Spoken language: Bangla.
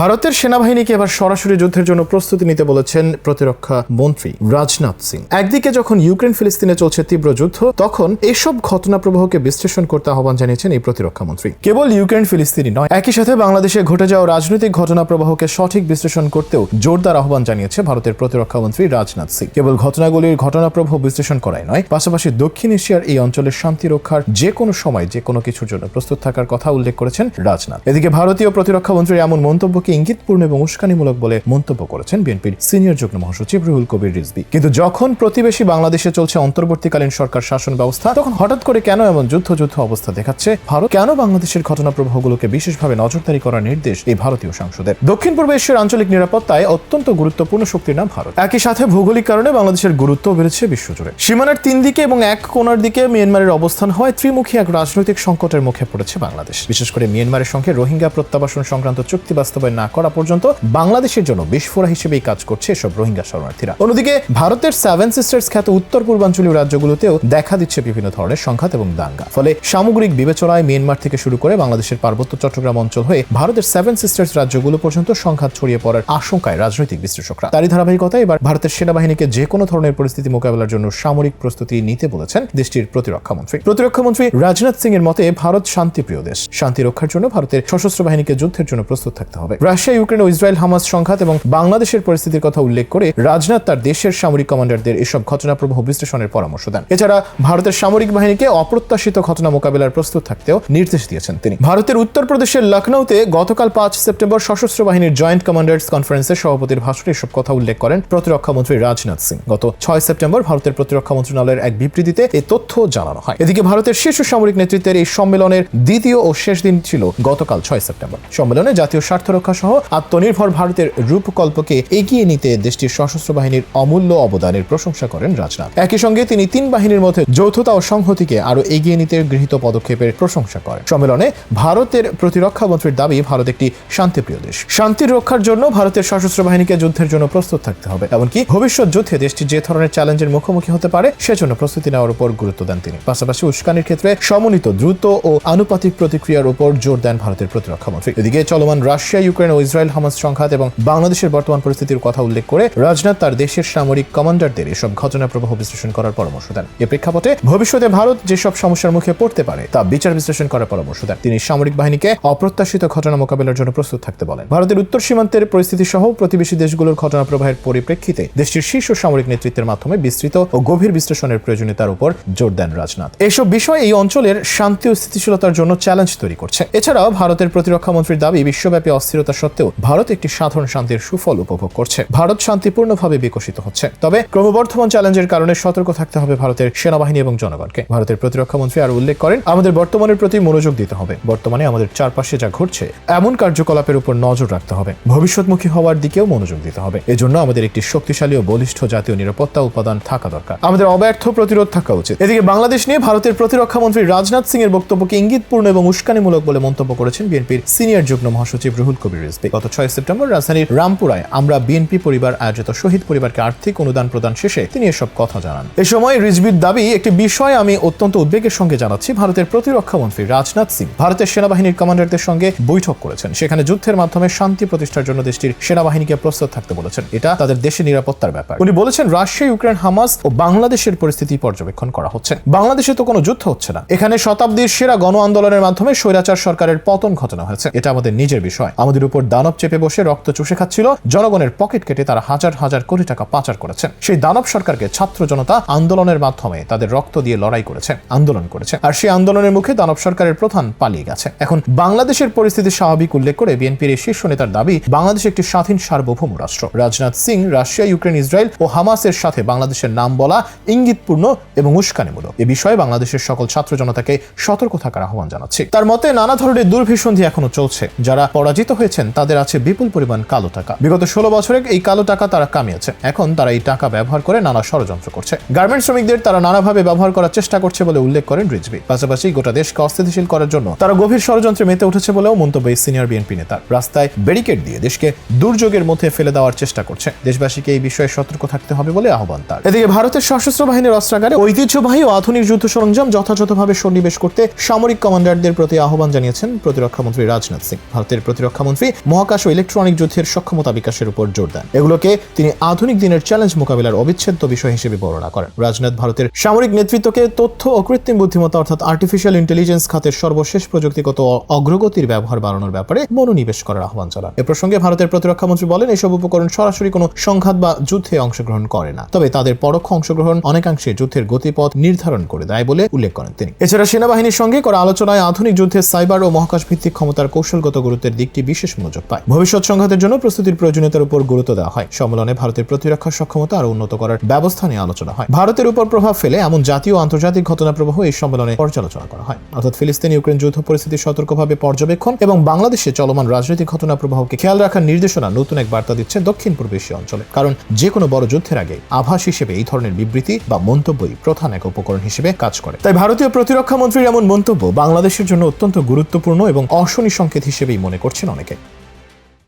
ভারতের সেনাবাহিনীকে এবার সরাসরি যুদ্ধের জন্য প্রস্তুতি নিতে বলেছেন প্রতিরক্ষা মন্ত্রী রাজনাথ সিং। একদিকে যখন ইউক্রেন ফিলিস্তিনে চলছে তীব্র যুদ্ধ, তখন এসব ঘটনা প্রবাহকে বিশ্লেষণ করতে আহ্বান জানিয়েছেন এই প্রতিরক্ষা মন্ত্রী। কেবল ইউক্রেন ফিলিস্তিনি নয়, একই সাথে বাংলাদেশে ঘটে যাওয়া রাজনৈতিক ঘটনা প্রবাহকে সঠিক বিশ্লেষণ করতেও জোরদার আহ্বান জানিয়েছে ভারতের প্রতিরক্ষা মন্ত্রী রাজনাথ সিং। কেবল ঘটনাগুলির ঘটনা প্রবাহ বিশ্লেষণ করাই নয়, পাশাপাশি দক্ষিণ এশিয়ার এই অঞ্চলের শান্তি রক্ষার যে কোনো সময় যে কোনো কিছুর জন্য প্রস্তুত থাকার কথা উল্লেখ করেছেন রাজনাথ। এদিকে ভারতীয় প্রতিরক্ষা মন্ত্রীর এমন মন্তব্যকে ইঙ্গিতপূর্ণ এবং উস্কানিমূলক বলে মন্তব্য করেছেন বিএনপির সিনিয়র যুগ্ম মহাসচিব রুহুল কবির রিজভি। কিন্তু যখন প্রতিবেশী বাংলাদেশে চলছে অন্তর্বর্তীকালীন সরকার শাসন ব্যবস্থা, তখন হঠাৎ করে কেন এমন যুদ্ধ যুদ্ধ অবস্থা দেখাচ্ছে? ভারত কেন বাংলাদেশের ঘটনা প্রবাহগুলোকে বিশেষভাবে নজরদারি করার নির্দেশ এই ভারতীয় সাংসদের? দক্ষিণ পূর্ব এশিয়ার আঞ্চলিক নিরাপত্তায় অত্যন্ত গুরুত্বপূর্ণ শক্তির নাম ভারত। একই সাথে ভৌগোলিক কারণে বাংলাদেশের গুরুত্ব বেড়েছে বিশ্বজুড়ে। সীমানার তিন দিকে এবং এক কোণার দিকে মিয়ানমারের অবস্থান হয় ত্রিমুখী এক রাজনৈতিক সংকটের মুখে পড়েছে বাংলাদেশ। বিশেষ করে মিয়ানমারের সঙ্গে রোহিঙ্গা প্রত্যাবাসন সংক্রান্ত চুক্তি বাস্তবায়ন না করা পর্যন্ত বাংলাদেশের জন্য বিস্ফোরা হিসেবেই কাজ করছে এসব রোহিঙ্গা শরণার্থীরা। অন্যদিকে ভারতের সেভেন সিস্টার্স খ্যাত উত্তর পূর্বাঞ্চলীয় রাজ্যগুলোতেও দেখা দিচ্ছে বিভিন্ন ধরনের সংঘাত এবং দাঙ্গা। ফলে সামগ্রিক বিবেচনায় মিয়ানমার থেকে শুরু করে বাংলাদেশের পার্বত্য চট্টগ্রাম অঞ্চল হয়ে ভারতের সেভেন সিস্টার্স রাজ্যগুলো পর্যন্ত সংঘাত ছড়িয়ে পড়ার আশঙ্কায় রাজনৈতিক বিশ্লেষকরা। তারই ধারাবাহিকতায় এবার ভারতের সেনাবাহিনীকে যে কোনো ধরনের পরিস্থিতি মোকাবেলার জন্য সামরিক প্রস্তুতি নিতে বলেছেন দেশটির প্রতিরক্ষা মন্ত্রী। প্রতিরক্ষা মন্ত্রী রাজনাথ সিং এর মতে, ভারত শান্তিপ্রিয় দেশ। শান্তি রক্ষার জন্য ভারতের সশস্ত্র বাহিনীকে যুদ্ধের জন্য প্রস্তুত থাকতে হবে। রাশিয়া, ইউক্রেন ও ইসরায়েল হামাস সংঘাত এবং বাংলাদেশের পরিস্থিতির কথা উল্লেখ করে রাজনাথ তার দেশের সামরিক কমান্ডারদের এসব ঘটনা প্রবাহ বিশ্লেষণের পরামর্শ দেন। এছাড়া ভারতের সামরিক বাহিনীকে অপ্রত্যাশিত ঘটনা মোকাবেলার প্রস্তুত থাকতেও নির্দেশ দিয়েছেন তিনি। ভারতের উত্তরপ্রদেশের লখনৌতে গতকাল পাঁচ সেপ্টেম্বর সশস্ত্র বাহিনীর জয়েন্ট কমান্ডার্স কনফারেন্সে সভাপতির ভাষণে এসব কথা উল্লেখ করেন প্রতিরক্ষা মন্ত্রী রাজনাথ সিং। গত ছয় সেপ্টেম্বর ভারতের প্রতিরক্ষা মন্ত্রণালয়ের এক বিবৃতিতে এই তথ্য জানানো হয়। এদিকে ভারতের শীর্ষ সামরিক নেতৃত্বের এই সম্মেলনের দ্বিতীয় ও শেষ দিন ছিল গতকাল ছয় সেপ্টেম্বর। সম্মেলনে জাতীয় স্বার্থ রক্ষা সহ আত্মনির্ভর ভারতের রূপকল্পকে এগিয়ে নিতে দেশটির সশস্ত্র বাহিনীর অমূল্য অবদানের প্রশংসা করেন রাজনাথ। একই সঙ্গে তিনি তিন বাহিনীর মধ্যে যৌথতা ও সংহতিকে আরও এগিয়ে নিতে গৃহীত পদক্ষেপের প্রশংসা করেন। সম্মেলনে ভারতের প্রতিরক্ষা মন্ত্রীর দাবি, ভারত একটি শান্তিপ্রিয় দেশ। শান্তির রক্ষার জন্য ভারতের সশস্ত্র বাহিনীকে যুদ্ধের জন্য প্রস্তুত থাকতে হবে, এমনকি ভবিষ্যৎ যুদ্ধে দেশটি যে ধরনের চ্যালেঞ্জের মুখোমুখি হতে পারে, সেজন্য প্রস্তুতি নেওয়ার উপর গুরুত্ব দেন তিনি। পাশাপাশি উস্কানির ক্ষেত্রে সমন্বিত দ্রুত ও আনুপাতিক প্রতিক্রিয়ার উপর জোর দেন ভারতের প্রতিরক্ষা মন্ত্রী। এদিকে চলমান রাশিয়া ইউক্রেন ও ইসরায়েল হামাস সংঘাত এবং বাংলাদেশের বর্তমান পরিস্থিতির কথা উল্লেখ করে রাজনাথ তার দেশের সামরিক কমান্ডারদের এসব ঘটনা প্রবাহ বিশ্লেষণ করার পরামর্শ দেন। এ প্রেক্ষাপটে ভবিষ্যতে ভারত যেসব সমস্যার মুখে পড়তে পারে তা বিচার বিশ্লেষণ করার পরামর্শ দেন। তিনি সামরিক বাহিনীকে অপ্রত্যাশিত ঘটনা মোকাবেলার জন্য প্রস্তুত থাকতে বলেন। ভারতের উত্তর সীমান্তের পরিস্থিতি সহ প্রতিবেশী দেশগুলোর ঘটনা প্রবাহের পরিপ্রেক্ষিতে দেশটির শীর্ষ সামরিক নেতৃত্বের মাধ্যমে বিস্তৃত ও গভীর বিশ্লেষণের প্রয়োজনীয়তার উপর জোর দেন রাজনাথ। এসব বিষয় এই অঞ্চলের শান্তি ও স্থিতিশীলতার জন্য চ্যালেঞ্জ তৈরি করছে। এছাড়াও ভারতের প্রতিরক্ষা মন্ত্রীর দাবি, বিশ্বব্যাপী অস্থিরতা সত্ত্বেও ভারত একটি সাধারণ শান্তির সুফল উপভোগ করছে। ভারত শান্তিপূর্ণভাবে বিকশিত হচ্ছে। তবে ক্রমবর্ধমান চ্যালেঞ্জের কারণে সতর্ক থাকতে হবে ভারতের সেনাবাহিনী এবং জনগণকে। ভারতের প্রতিরক্ষা মন্ত্রী আরও উল্লেখ করেন, আমাদের বর্তমানের প্রতি মনোযোগ দিতে হবে। বর্তমানে আমাদের চারপাশে যা ঘটছে, এমন কার্যকলাপের উপর নজর রাখতে হবে। ভবিষ্যৎমুখী হওয়ার দিকেও মনোযোগ দিতে হবে। এজন্য আমাদের একটি শক্তিশালী ও বলিষ্ঠ জাতীয় নিরাপত্তা উপাদান থাকা দরকার। আমাদের অব্যর্থ প্রতিরোধ থাকা উচিত। এদিকে বাংলাদেশ নিয়ে ভারতের প্রতিরক্ষা মন্ত্রী রাজনাথ সিং এর বক্তব্যকে ইঙ্গিতপূর্ণ এবং উস্কানিমূলক বলে মন্তব্য করেছেন বিএনপির সিনিয়র যুগ্ম মহাসচিব রুহুল কবির। রিজভি গত ছয় সেপ্টেম্বর রাজধানীর রামপুরায় আমরা বিএনপি পরিবার আয়োজিত শহীদ পরিবারকে আর্থিক অনুদান প্রদান শেষে তিনি এসব কথা জানান। এ সময় রিজভির দাবি, একটি বিষয় আমি অত্যন্ত উদ্বেগের সঙ্গে জানাচ্ছি, ভারতের প্রতিরক্ষা মন্ত্রী রাজনাথ সিং। ভারতের সেনাবাহিনীর কমান্ডারদের সঙ্গে বৈঠক করেছেন। সেখানে যুদ্ধের মাধ্যমে শান্তি প্রতিষ্ঠার জন্য দেশটির সেনাবাহিনীকে প্রস্তুত থাকতে বলেছেন। এটা তাদের দেশের নিরাপত্তার ব্যাপার। উনি বলেছেন, রাশিয়া, ইউক্রেন, হামাস ও বাংলাদেশের পরিস্থিতি পর্যবেক্ষণ করা হচ্ছে। বাংলাদেশে তো কোনো যুদ্ধ হচ্ছে না। এখানে শতাব্দীর সেরা গণ আন্দোলনের মাধ্যমে স্বৈরাচার সরকারের পতন ঘটনা হয়েছে। এটা আমাদের নিজের বিষয়। আমাদের উপর দানব চেপে বসে রক্ত চুষে খাচ্ছিল। জনগণের পকেট কেটে তারা হাজার হাজার কোটি টাকা পাচার করেছেন সেই দানব সরকারকে ছাত্র জনতা আন্দোলনের মাধ্যমে তাদের রক্ত দিয়ে লড়াই করেছে, আন্দোলন করেছে। আর সেই আন্দোলনের মুখে দানব সরকারের প্রধান পালিয়ে গেছে। এখন বাংলাদেশের পরিস্থিতি স্বাভাবিক উল্লেখ করে বিএনপির এই শীর্ষ নেতার দাবি, বাংলাদেশ একটি স্বাধীন সার্বভৌম রাষ্ট্র। Rajnath Singh, Russia, Ukraine, Israel ও হামাসের সাথে বাংলাদেশের নাম বলা ইঙ্গিতপূর্ণ এবং উস্কানিমূলক। এ বিষয়ে বাংলাদেশের সকল ছাত্র জনতাকে সতর্ক থাকার আহ্বান জানাচ্ছি। তার মতে, নানা ধরনের দুর্ভিসন্ধি এখনও চলছে। যারা পরাজিত হয়েছেন তাদের আছে বিপুল পরিমাণ কালো টাকা। বিগত ষোলো বছরে এই কালো টাকা তারা কামিয়েছে। এখন তারা এই টাকা ব্যবহার করে নানা ষড়যন্ত্র করছে। গার্মেন্ট শ্রমিকদের তারা নানাভাবে ব্যবহার করার চেষ্টা করছে বলে উল্লেখ করেন রিজভি। পাশাপাশি গোটা দেশকে অস্থিতিশীল করার জন্য তারা গভীর ষড়যন্ত্রে মেতে উঠেছে বলেও মন্তব্য এই সিনিয়র বিএনপি নেতা। রাস্তায় ব্যারিকেড দিয়ে দেশকে দুর্যোগের মধ্যে ফেলে দেওয়ার চেষ্টা করছে। দেশবাসীকে এই বিষয়ে সতর্ক থাকতে হবে বলে আহ্বান তার। এদিকে ভারতের সশস্ত্র বাহিনীর অস্ত্রাগারে ঐতিহ্যবাহী ও আধুনিক যুদ্ধ সরঞ্জাম যথাযথভাবে সন্নিবেশ করতে সামরিক কমান্ডারদের প্রতি আহ্বান জানিয়েছেন প্রতিরক্ষা মন্ত্রী রাজনাথ সিং। ভারতের প্রতিরক্ষা মন্ত্রী মহাকাশ ও ইলেকট্রনিক যুদ্ধের সক্ষমতা বিকাশের উপর জোর দেন। এগুলোকে তিনি আধুনিক দিনের চ্যালেঞ্জ মোকাবিলার অবিচ্ছেদ্য বিষয় হিসেবে বর্ণনা করেন। রাজনাথ ভারতের সামরিক নেতৃত্বকে তথ্য ও কৃত্রিম বুদ্ধিমত্তা অর্থাৎ আর্টিফিশিয়াল ইন্টেলিজেন্স খাতের সর্বশেষ প্রযুক্তিগত অগ্রগতির ব্যবহার বাড়ানোর ব্যাপারে মনোনিবেশ করার আহ্বান জানান। এ প্রসঙ্গে ভারতের প্রতিরক্ষা মন্ত্রী বলেন, এসব উপকরণ সরাসরি কোনো সংঘাত বা যুদ্ধে অংশগ্রহণ করে না। তবে তাদের পরোক্ষ অংশগ্রহণ অনেকাংশে যুদ্ধের গতিপথ নির্ধারণ করে দেয় বলে উল্লেখ করেন তিনি। এছাড়া সেনাবাহিনীর সঙ্গে করা আলোচনায় আধুনিক যুদ্ধে সাইবার ও মহাকাশ ভিত্তিক ক্ষমতার কৌশলগত গুরুত্বের দিকটি বিশেষ মনোযোগ পায়। ভবিষ্যৎ সংঘাতের জন্য প্রস্তুতির প্রয়োজনীয়তার উপর গুরুত্ব দেওয়া হয়। সম্মেলনে ভারতের প্রতিরক্ষা সক্ষমতা আরও উন্নত করার ব্যবস্থা নিয়ে আলোচনা হয়। ভারতের উপর প্রভাব ফেলে এমন জাতীয় আন্তর্জাতিক ঘটনা প্রবাহ এই সম্মেলনে পর্যালোচনা করা হয়। অর্থাৎ ফিলিস্তিন, ইউক্রেন যুদ্ধ পরিস্থিতি সতর্কভাবে পর্যবেক্ষণ এবং বাংলাদেশে চলমান রাজনৈতিক ঘটনা প্রবাহকে খেয়াল রাখার নির্দেশনা নতুন এক বার্তা দিচ্ছে দক্ষিণ পূর্ব এশীয় অঞ্চলে। কারণ যে কোনো বড় যুদ্ধের আগে আভাস হিসেবে এই ধরনের বিবৃতি বা মন্তব্যই প্রধান এক উপকরণ হিসেবে কাজ করে। তাই ভারতীয় প্রতিরক্ষা মন্ত্রীর এমন মন্তব্য বাংলাদেশের জন্য অত্যন্ত গুরুত্বপূর্ণ এবং অশনি সংকেত হিসেবেই মনে করছেন অনেকে।